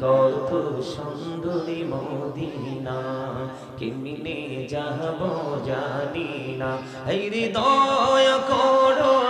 কত সুন্দরী মদিনা কেমনে যাব জানি না এই দয়া করো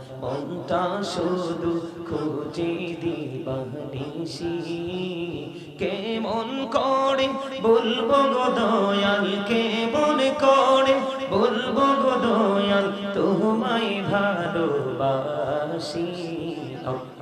মনটা শুধু খুঁজে দিবানিসি। কেমন করে বলব গো দয়াল, কেমন করে বলব গো দয়াল, তোমায় ভালোবাসি।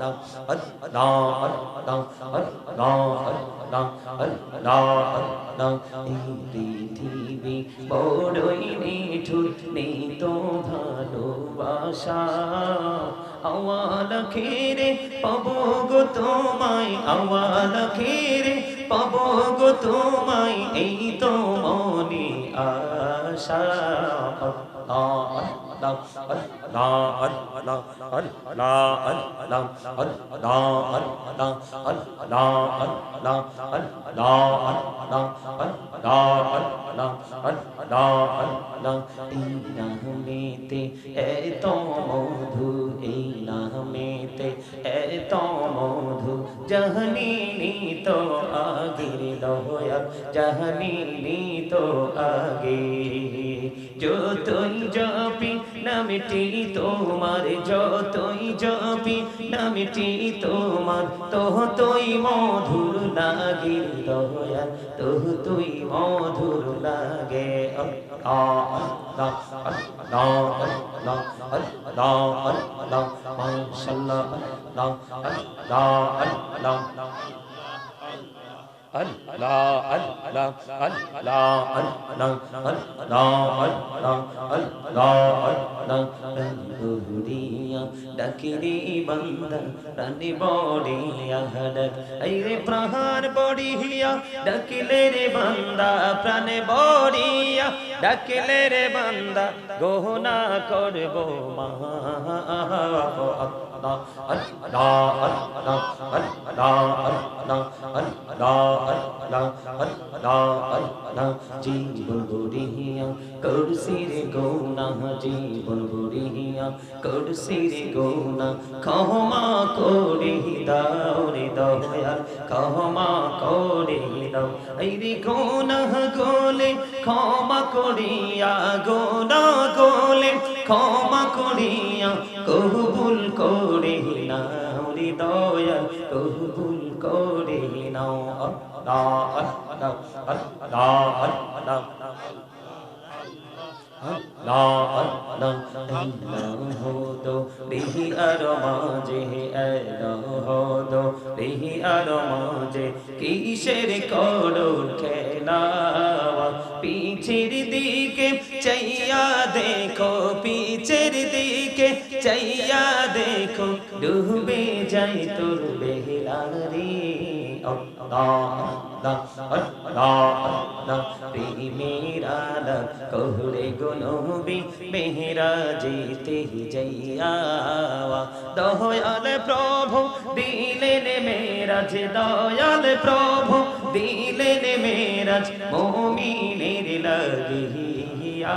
দাও হরি দাও হরি দাও হরি দাও হরি দাও হরি দাও হরি দাও এই পৃথিবী বড়ই নিঠুর নেই তো ভালোবাসা আওয়াল খেরে পাবো গো তোমায় আওয়াল খেরে পাবো গো তোমায় এই তো মনে আশা দাও দাও ते ए तो मधु इला मेते ए तो मधु जहनीनी तो आगिर दोया जहनीनी तो आगे, जो तुम जो पी নামটি তোমার যতই জপি নামটি তোমার তোহ তুই মধুর লাগে দয়া তোহ তুই মধুর লাগে মাশাল্লাহ আল্লাহ আল্লাহ আল্লাহ আল্লাহ আল্লাহ মাশাআল্লাহ আল্লাহ আল্লাহ আল্লাহ Allah, Allah, Allah, Allah, Allah, Allah, Allah, রঙ্গুরিয়া ডাকিরি বান্দা রানী বড়িয়া ডাক এই রে প্রাণ বড়িয়া ডাকিলে রে জীবন বুড়িয়া করসি রে গৌনা জীবন বুড়িয়া করসি রে গৌনা ক্ষমা করে দাও রে দয়াল ক্ষমা করে দাও এই রে গৌনা গোলে ক্ষমা করিয়া গৌনা গোলে ক্ষমা করিয়া কহু করে নাও রে দয়াল কবুল করে নাও আল্লাহ আর মাঝে এলো বিহি আর মাঝে কিসের করো খেলাওয়া পিছের দিকে চাইয়া দেখো পিছের দিকে চাইয়া দেখো, ডুবে যাই তোর বেহিলাল রে। কহরে গনবি মেহরা যেতে যাইয়া। দয়াল প্রভু, দিলেন মেরাজ, দয়াল প্রভু, দিলেন মেরাজ, মোমিনের লাগিয়া।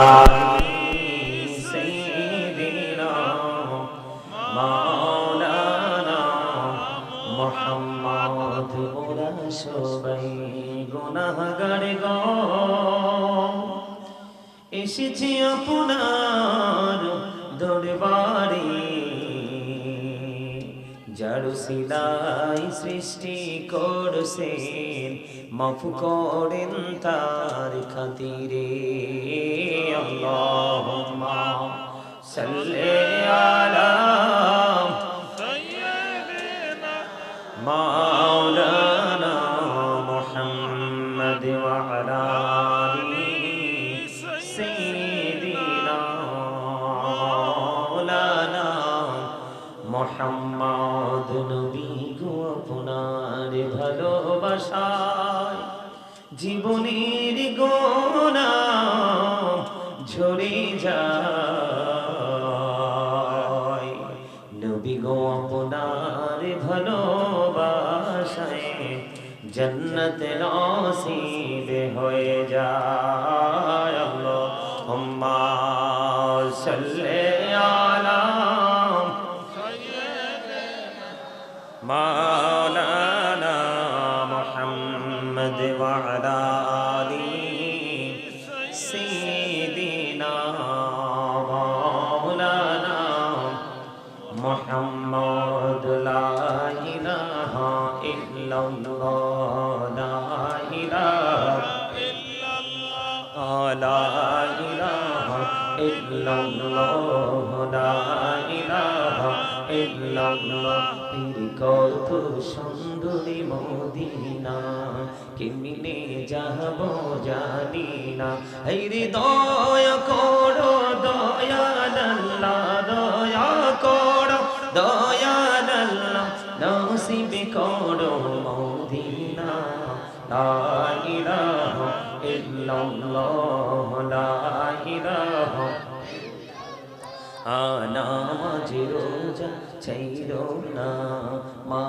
মাফ করেন জীবনের محمد وعلى آله سيدنا مولانا محمد لا إله إلا الله لا إله لا إله إلا الله لا إله إلا الله পীর কত সুন্দরী মদিনা কেমনে যাব জানি না। এই দয়া করো দয়াল আল্লাহ দয়া করো দয়াল আল্লাহ নসিব করো মদিনা। লা ইলাহা ইল্লাল্লাহ, লা ইলাহা নামাজ রোজা ছাইর না মা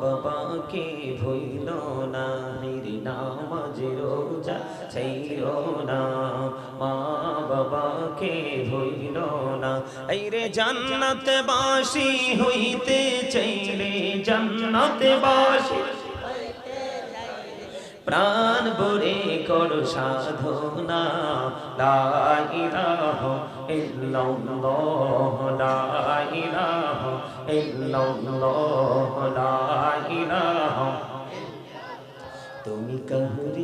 বাবাকে ভইল না মেরে নামাজ রোজা ছাইর না মা বাবাকে ভইল না এই রে জান্নাত বাসি হইতে চাইলে জান্নাত বাসি প্রাণ ভরে করো সাধনা। লা ইলাহা ইল্লাল্লাহ লা ইলাহা ইল্লাল্লাহ লা ইলাহা। তুমি কাহরি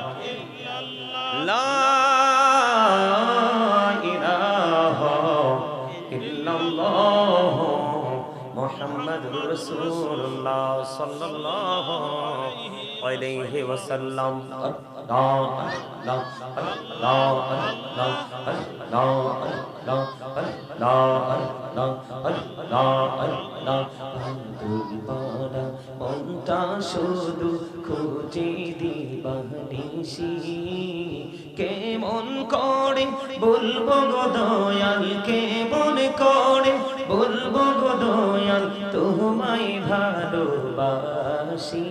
রাসূলুল্লাহ সাল্লাল্লাহু আলাইহি ওয়াসাল্লাম। আল্লাহ আল্লাহ আল্লাহ আল্লাহ আল্লাহ আল্লাহ আল্লাহ আল্লাহ আল্লাহ শুধু খুঁজে দিবানিসি কেমন করে বলব গো দয়াল, কেমন করে বলব দুনিয়ার তোমায় ভালোবাসি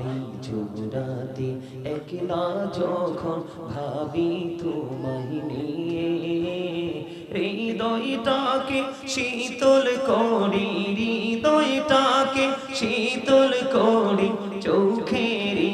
নিজুরাতে একলা যখন ভাবি তোমায় নিয়ে হৃদয়টাকে শীতল করি হৃদয়টাকে শীতল করি চোখেরি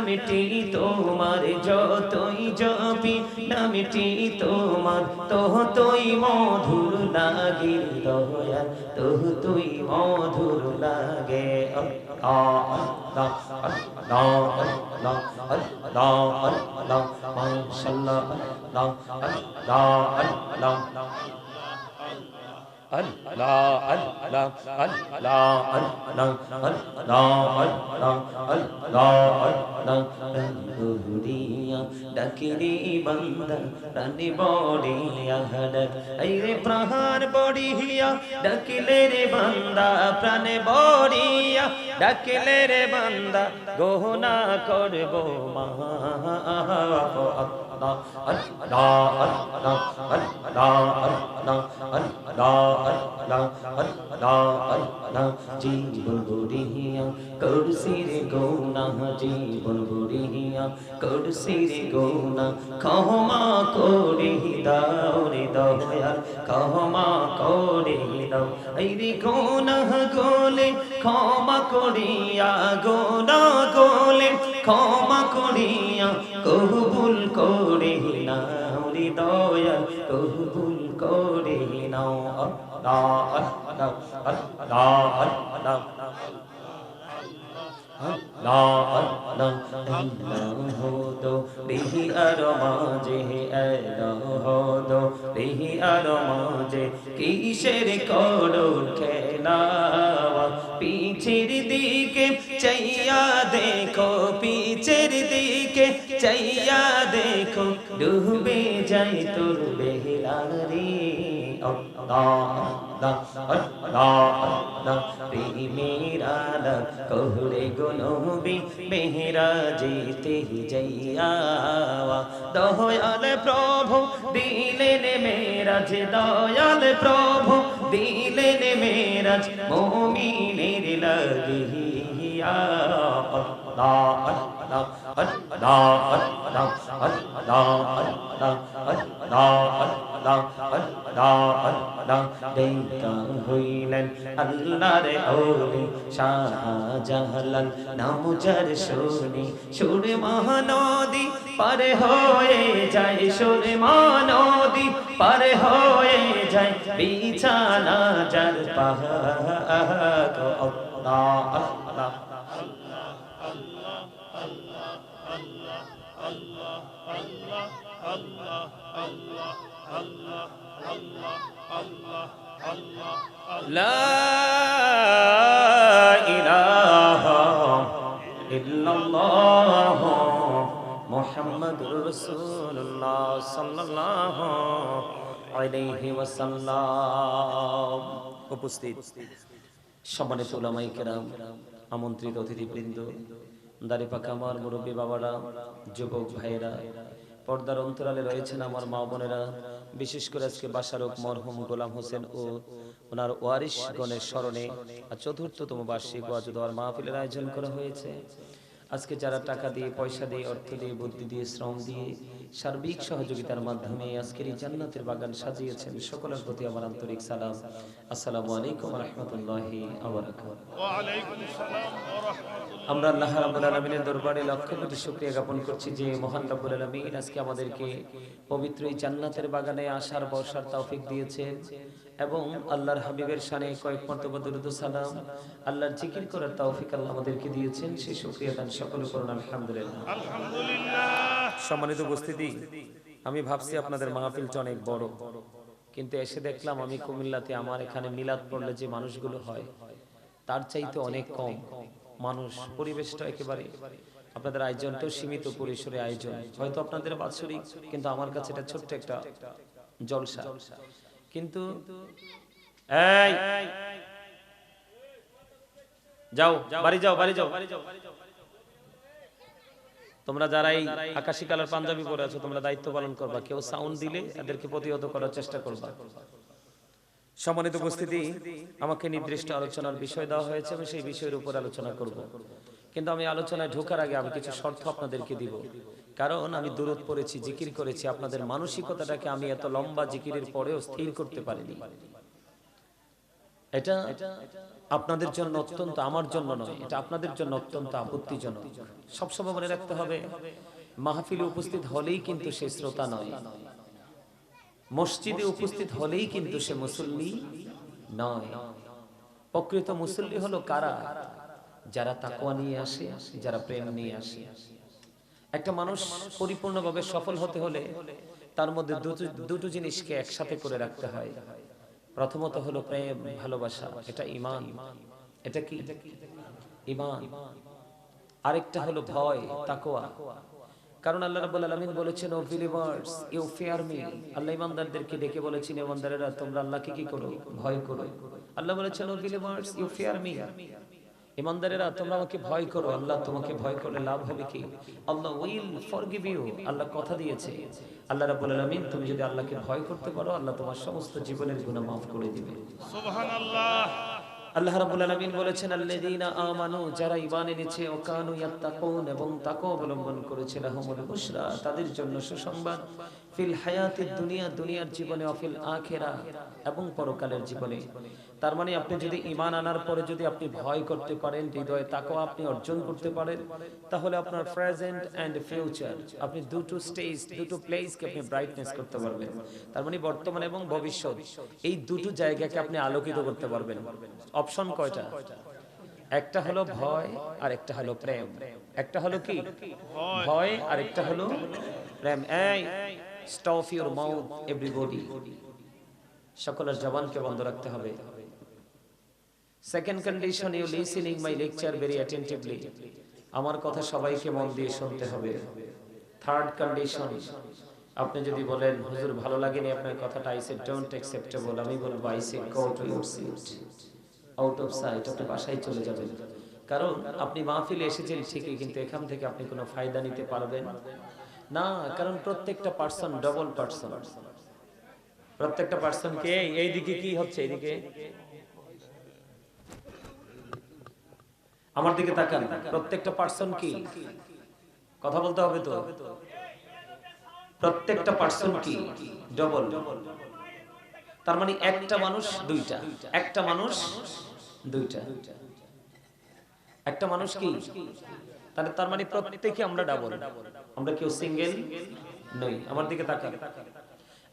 নামটি তোমার যতই জপি নামটি তোমার তোহ তুই মধুর লাগে দয়া তোহ তুই মধুর লাগে আল্লাহ আল্লাহ আল্লাহ আল্লাহ আল্লাহ আল্লাহ আল্লাহ আল্লাহ রঙ্গুরিয়া ডাকিরি বান্দা রানী বড়িয়া ডাক এই রে প্রাণ বড়িয়া ডাকিলে রে বান্দা প্রাণে বড়িয়া ডাকিলে রে বান্দা গহনা করব মা Allah, Allah, Allah, Allah, Allah, Allah, Allah, Allah, Allah, জীবন বুড়িয়া করছি রে গৌনা জীবন বুড়িয়া করছি রে গৌনা ক্ষমা করে দাও রে দয়াল ক্ষমা করে দাও এই রে গৌনা গোলে ক্ষমা করিয়া গোনা গোলে ক্ষমা করিয়া কবুল করে রে দয়াল কবুল করে নাও আল্লাহ আল্লাহ আল্লাহ আল্লাহ আল্লাহ আল্লাহ আল্লাহ দো রিহি আর মাঝে আল্লাহ দো রিহি আর মাঝে কিসের করুন খেলাওয়া পিছের দিকে চাইয়া দেখো, পিছের দিকে চাইয়া দেখো ডুবে যাই তোর প্রেমের আলা কহরে গুনবি মেহরা যেতে যাইয়া। দয়াল প্রভু, দিলেন মেরাজ, দয়াল প্রভু, দিলেন মেরাজ, মোমিনের লাগিয়া। আল্লাহ আল্লাহ আল্লাহ দেখা হইলেন আল্লাহর ওলি শাহজালাল নাম যার শুনি সুর মহানদী পারে হয়ে যায় সুর মহানদী পারে হয়ে যায় বিছানা যার পাহাড় আল্লাহ আল্লাহ لا إله إلا الله محمد رسول الله صلى الله আলাইহি ওয়াসাল্লাম উপস্থিত সম্মানিত উলামাই কেরাম আমন্ত্রিত অতিথিবৃন্দ দাড়ি পাকা আমার মুরব্বী বাবারা যুবক ভাইয়েরা পর্দার অন্তরালে রয়েছেন আমার মা বোনেরা বিশেষ করে আজকে বাসারক মরহুম, গোলাম হোসেন ও ওনার ওয়ারিশ গণের স্মরণে চতুর্থতম বার্ষিক ওয়াজ দেওয়ার মাহফিলের আয়োজন করা হয়েছে। আজকে যারা টাকা দিয়ে, পয়সা দিয়ে, অর্থ দিয়ে, বুদ্ধি দিয়ে, শ্রম দিয়ে সার্বিক সহযোগিতার মাধ্যমে আজকের এই জান্নাতের বাগান সাজিয়েছেন, সকলের প্রতি আমার আন্তরিক সালাম। আসসালামু আলাইকুম রহমতুল্লাহি রাহমাতুল্লাহ। আমরা আল্লাহ রাব্বুল আলামিনের দরবারে লক্ষ কোটি শুকরিয়া জ্ঞাপন করছি যে মহান রাব্বুল আলামিন আজকে আমাদেরকে পবিত্র এই জান্নাতের বাগানে আসার বর্ষার তৌফিক দিয়েছেন এবং আল্লাহর হাবিবের শানে কয়েক মর্তবা দরুদ সালাম আল্লাহর জিকির করার তৌফিক আল্লাহ আমাদেরকে দিয়েছেন। সেই শুকরিয়া দান সকলে করুন আলহামদুলিল্লাহ। আলহামদুলিল্লাহ। সম্মানিত উপস্থিতি আমি ভাবছি আপনাদের মাহফিলটা অনেক বড় কিন্তু এসে দেখলাম আমি কুমিল্লাতে আমার এখানে মিলাদ পড়লে যে মানুষগুলো হয় তার চাইতে অনেক কম। মানুষ, পরিবেশটা একেবারে আপনাদের আয়োজনটাও সীমিত পরিসরে আয়োজন। হয়তো আপনাদের বাৎসরিক, কিন্তু আমার কাছে এটা ছোট্ট একটা জলসা। কিন্তু যাও, বাড়ি যাও বাড়ি যাও। তোমরা যারা এই আকাশি কালার পাঞ্জাবি পরে আছো, তোমরা দায়িত্ব পালন করবা। কেউ সাউন্ড দিলে এদেরকে প্রতিহত করার চেষ্টা করবা। সম্মানিত উপস্থিতি আমাকে নির্দিষ্ট আলোচনার বিষয় দেওয়া হয়েছে আমি সেই বিষয়ের উপর আলোচনা করব। কিন্তু আমি আলোচনায় ঢোকার আগে আমি কিছু শর্ত আপনাদেরকে দিব। কারণ আমি দূরত পড়েছি জিকির করেছি আপনাদের মানসিকতাটাকে আমি এত লম্বা জিকিরের পরেও স্থির করতে পারিনি। এটা আপনাদের জন্য অত্যন্ত আমার জন্য নয় এটা আপনাদের জন্য অত্যন্ত আপত্তিজনক। সবসময় মনে রাখতে হবে মাহফিলে উপস্থিত হলেই কিন্তু সে শ্রোতা নয়। মসজিদে উপস্থিত হলেই কিন্তু সে মুসল্লি নয়। প্রকৃত মুসল্লি হলো কারা? যারা তাকওয়া নিয়ে আসে যারা প্রেম নিয়ে আসে। একটা মানুষ পরিপূর্ণভাবে সফল হতে হলে তার মধ্যে দুটো দুটো জিনিসকে একসাথে করে রাখতে হয়। প্রথমত হলো প্রেম ভালোবাসা এটা ইমান। এটা কি? ইমান। আরেকটা হলো ভয় তাকওয়া। কারণ আল্লাহ রাব্বুল আলামিন বলেছেন, O believers you fear me আল্লাহ ইমানদারদেরকে ডেকে বলেছেন, ইমানদারেরা, তোমরা আল্লাহকে কি করো? ভয় করো। আল্লাহ বলেছেন, O believers you fear me ইমানদারেরা, তোমরা আমাকে ভয় করো। আল্লাহ তোমাকে ভয় করলে লাভ হবে কি? আল্লাহ উইল ফরগিভ ইউ আল্লাহ কথা দিয়েছে। আল্লাহ রাব্বুল আলামিন, তুমি যদি আল্লাহকে ভয় করতে পারো, আল্লাহ তোমার সমস্ত জীবনের গুনাহ মাফ করে দিবে। সুবহানাল্লাহ। আল্লাহ রাব্বুল আলামিন বলেছেন, আল্লাযীনা আমানু, যারা ঈমান এনেছে ও কানু ইয়াত্তাকুন এবং তাকওয়া অবলম্বন করেছে, লাহুমুল বুশরা, তাদের জন্য সুসংবাদ। ফিল হায়াতিদ দুনিয়া, দুনিয়ার জীবনে ও ফিল আখিরা এবং পরকালের জীবনে। তার মানে আপনি যদি ইমান আনার পরে যদি আপনি ভয় করতে পারেন, হৃদয়ে তাকওয়া আপনি অর্জন করতে পারেন, তাহলে আপনার প্রেজেন্ট এন্ড ফিউচার আপনি দুটো স্টেজ দুটো প্লেসকে আপনি ব্রাইটনেস করতে পারবেন। তার মানে বর্তমান এবং ভবিষ্যৎ, এই দুটো জায়গাকে আপনি আলোকিত করতে পারবেন। অপশন কয়টা? একটা হলো ভয় আর একটা হলো প্রেম। একটা হলো কি? ভয় আর একটা হলো প্রেম। এই স্টপ ইউর মাউথ এভরিবডি সকলের জবানকে বন্ধ রাখতে হবে। Second condition you listening my lecture very attentively আমার কথা সবাইকে মন দিয়ে শুনতে হবে। থার্ড কন্ডিশন আপনি যদি বলেন, হুজুর, ভালো লাগেনি আপনার কথাটা আই সে ডোন্ট অ্যাকসেপ্টেবল আমি বলব I say go to your seat out of sight আপনি বাসায় চলে যাবেন। কারণ আপনি মাহফিলে এসেছেন ঠিকই, কিন্তু এখান থেকে আপনি কোনো ফায়দা নিতে পারবেন না। কারণ প্রত্যেকটা পার্সন ডবল পার্সন প্রত্যেকটা পার্সনকে এইদিকে কি হচ্ছে, এইদিকে? আমার দিকে তাকান। প্রত্যেকটা পার্সন কি? কথা বলতে হবে তো? প্রত্যেকটা পার্সন কি? ডবল তার মানে একটা মানুষ দুইটা। একটা মানুষ দুইটা। একটা মানুষ কি? তাহলে তার মানে প্রত্যেকে আমরা ডাবল আমরা কেউ সিঙ্গেল নই। আমার দিকে তাকান।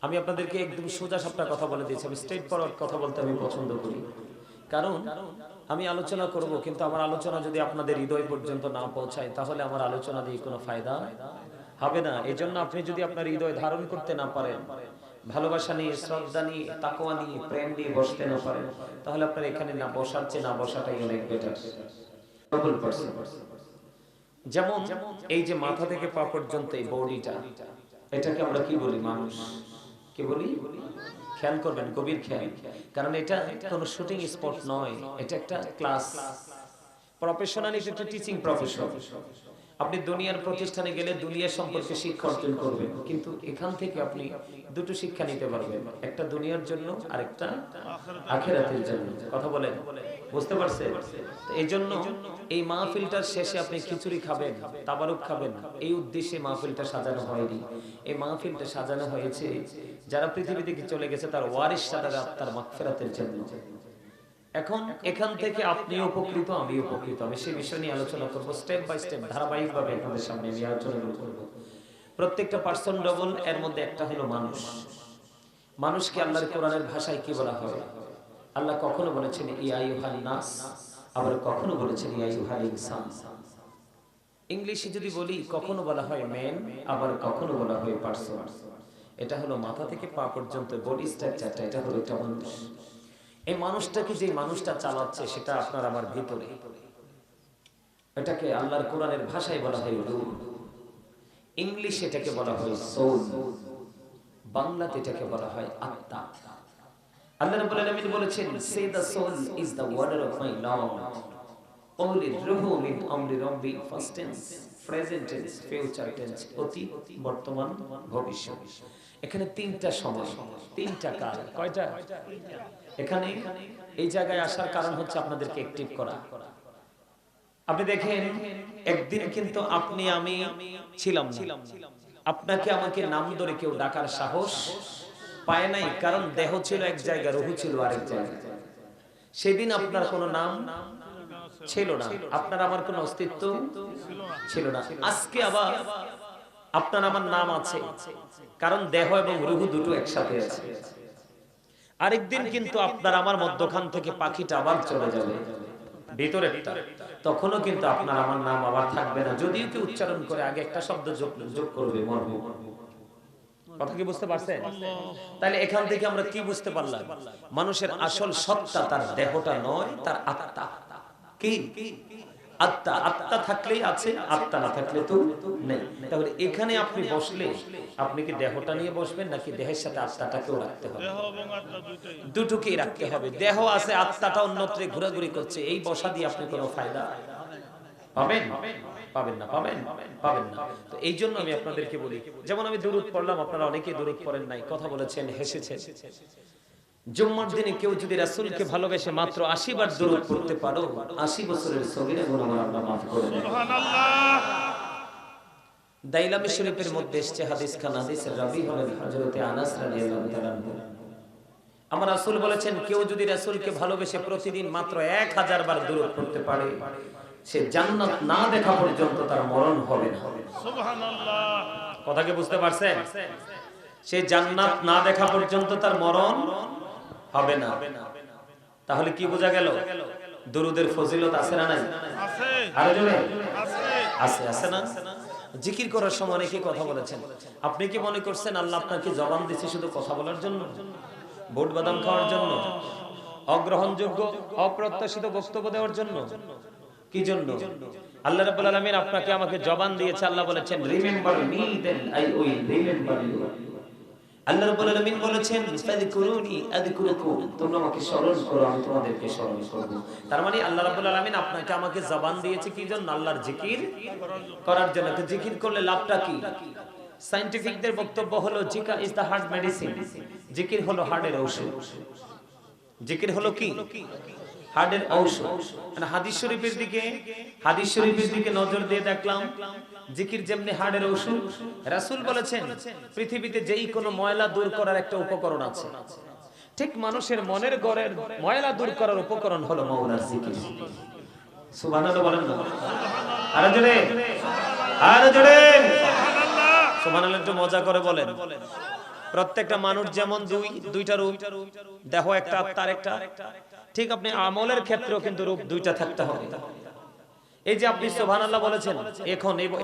আমি আপনাদেরকে একদম সোজা সাপটা কথা বলে দিয়েছি। আমি স্ট্রেট ফরওয়ার্ড কথা বলতে আমি পছন্দ করি। কারণ আমি আলোচনা করব, কিন্তু আমার আলোচনা যদি আপনাদের হৃদয় পর্যন্ত না পৌঁছায়, তাহলে আমার আলোচনা দিয়ে কোনো ফায়দা হবে না। এই জন্য আপনি যদি আপনার হৃদয় ধারণ করতে না পারেন, ভালোবাসা নিয়ে, শ্রদ্ধা নিয়ে তাকোয়া নিয়ে, প্রেম নিয়ে বসতে না পারেন, তাহলে আপনার এখানে না বসার চেয়ে না বসাটাই অনেক বেটার যেমন এই যে মাথা থেকে পা পর্যন্ত এই বডিটা এটাকে আমরা কি বলি মানুষ? কি বলি? খেয়াল করবেন, গভীর খেয়াল। কারণ এটা কোনো শুটিং স্পট নয়, এটা একটা ক্লাস প্রফেশনালি এটা একটা টিচিং প্রফেশন আপনি দুনিয়ার প্রতিষ্ঠানে গেলে দুনিয়ার সম্পর্কে শিক্ষা অর্জন করবেন, কিন্তু এখান থেকে আপনি দুটো শিক্ষা নিতে পারবেন, একটা দুনিয়ার জন্য আরেকটা আখেরাতের জন্য। কথা বলেন? বুঝতে পারছেন এই জন্য এই মাহফিলটার শেষে আপনি খিচুড়ি খাবেন, তাবারুক খাবেন। এই উদ্দেশ্যে মাহফিলটা সাজানো হয়নি। এই মাহফিলটা সাজানো হয়েছে যারা পৃথিবী থেকে চলে গেছে তার ওয়ারিশ তাদের আত্মার মাগফিরাতের জন্য। এখন এখান থেকে আপনি উপকৃত আমি উপকৃত। আমি সেই বিষয় নিয়ে আলোচনা করব স্টেপ বাই স্টেপ ধারাবাহিক ভাবে আপনাদের সামনে আমি আলোচনা করব। প্রত্যেকটা পার্সন ডবল এর মধ্যে একটা হলো মানুষ। মানুষকে আল্লাহর কোরআনের ভাষায় কি বলা হয়? আল্লাহ কখনো বলেছেন নাস? আবার কখনো বলেছেন ইনসান? ইংলিশে যদি বলি, কখনো বলা হয় ম্যান আবার কখনো বলা হয় পার্সন এটা হলো মাথা থেকে পা পর্যন্ত বডি স্ট্রাকচারটা এটা হলো একটা মানুষ। এই মানুষটাকে যে মানুষটা চালাচ্ছে, সেটা আপনার আমার ভিতরে। এটাকে আল্লাহর কোরআনের ভাষায় বলা হয় রূহ। ইংলিশ এটাকে বলা হয় সোল বাংলাতে এটাকে বলা হয় আত্মা। আল্লাহ রাব্বুল আলামিন বলেছেন say the soul is the order of my lord only রুহু মিন আমরি রাব্বি first tense present tense future tense অতীত বর্তমান, ভবিষ্যৎ। এখানে তিনটা সময়, তিনটা কাল, কয়টা? এখানে এই জায়গায় আসার কারণ হচ্ছে আপনাদেরকে অ্যাক্টিভ করা। আপনি দেখেন, একদিন কিন্তু আপনি, আমি ছিলাম না। আপনাকে আমাকে নাম ধরে কেউ ডাকার সাহস পায় নাই, কারণ দেহ ছিল এক জায়গায়, রহু ছিল আরেক জায়গায়। সেদিন আপনার কোনো নাম ছিল না। আপনার আমার কোনো অস্তিত্ব ছিল না। আজকে আবার আপনার আমার নাম আছে, কারণ দেহ এবং রুহু দুটো একসাথে আছে। আরেকদিন কিন্তু আপনার আমার মধ্যখান থেকে পাখিটা আবার চলে যাবে ভিতরে তখনও কিন্তু আপনার আমার নাম আবার থাকবে না। যদিও কি উচ্চারণ করে আগে একটা শব্দ যোগ যোগ করবে মর্ম। কথা কি বুঝতে পারছেন? তাহলে এখান থেকে আমরা কি বুঝতে পারলাম? মানুষের আসল সত্তা তার দেহটা নয় তার আত্মা। কি? আত্মা। আত্মা থাকলেই আছে আত্মা না থাকলে তো নেই। তাহলে এখানে আপনি বসলে আপনি কি দেহটা নিয়ে বসবেন নাকি দেহের সাথে আত্মাটাকেও রাখতে হবে? দুটোকেই রাখতে হবে। দেহ আছে আত্মাটা অন্যত্রে ঘোরাঘুরি করছে। এই বসা দিয়ে আপনি কোনো ফায়দা পাবেন? পাবেন না পাবেন পাবেন না। তো এই জন্য আমি আপনাদেরকে বলি যেমন আমি দূরত পড়লাম আপনারা অনেকেই দূরত পড়েন নাই কথা বলেছেন হেসেছেন। জুম্মার দিনে কেউ যদি রাসূলকে ভালোবেসে মাত্র 80 বার দূরত পড়তে পারো 80 বছরের সগীরা গুনাহ আল্লাহ maaf করে দেন সুবহানাল্লাহ। দাইলামি শরীফের মধ্যে এসেছে হাদিস খান হাদিসের রাবি হলেন হযরতে আনাস রাদিয়াল্লাহু তাআলা। আমার রাসূল বলেছেন কেউ যদি রাসূলকে ভালোবেসে প্রতিদিন মাত্র 1000 বার দূরত পড়তে পারে সে জান্নাত না দেখা পর্যন্ত তার মরণ হবে না। সুবহানাল্লাহ। বুঝতে পারছেন? সে জান্নাত না দেখা পর্যন্ত তার মরণ হবে না। তাহলে কি বোঝা গেল? দরুদের ফজিলত আছে না নাই? আরও জোরে? আছে। আছে আছে না? জিকির করার সময় অনেকে কথা বলেছেন। আপনি কি মনে করছেন আল্লাহ আপনাকে জবান দিচ্ছে শুধু কথা বলার জন্য? ভোট বাদাম খাওয়ার জন্য? অগ্রহণযোগ্য অপ্রত্যাশিত বক্তব্য দেওয়ার জন্য? কি জন্য? আল্লাহ রাব্বুল আলামিন আপনাকে আমাকে জবান দিয়েছে, আল্লাহ বলেছেন remember me then I will remember you আল্লাহ রাব্বুল আলামিন বলেছেন, ফাযকুরুনি আযকুরুকুম, তোমরা আমাকে স্মরণ করো, আমি তোমাদেরকে স্মরণ করব। তার মানে আল্লাহ রাব্বুল আলামিন আপনাকে আমাকে জবান দিয়েছে কি জন্য? আল্লাহর জিকির করার জন্য। তো জিকির করলে লাভটা কি? সায়েন্টিফিকদের বক্তব্য হলো, জিকা ইজ দা হার্ট মেডিসিন। জিকির হলো হার্টের ঔষধ। জিকির হলো কি? হার্টের ঔষধ মানে হাদিস শরীফের দিকে, হাদিস শরীফের দিকে নজর দিয়ে দেখলাম, জিকির যেমনি হার্টের ঔষধ রাসূল বলেছেন, পৃথিবীতে যেই কোনো ময়লা দূর করার একটা উপকরণ আছে। ঠিক মানুষের মনের গড়ের ময়লা দূর করার উপকরণ হলো মৌলার জিকির। সুবহানাল্লাহ বলেন না। আরও জোরে। আরও জোরে। সুবহানাল্লাহ একটু মজা করে বলেন। প্রত্যেকটা মানুষ যেমন দুই, দুইটা রূপ দেহ একটা আত্মার একটা। ঠিক আপনি আমলের ক্ষেত্রেও কিন্তু রূপ দুইটা থাকতে হবে। এই যে আপনি সুবহানাল্লাহ বলেছেন, এখন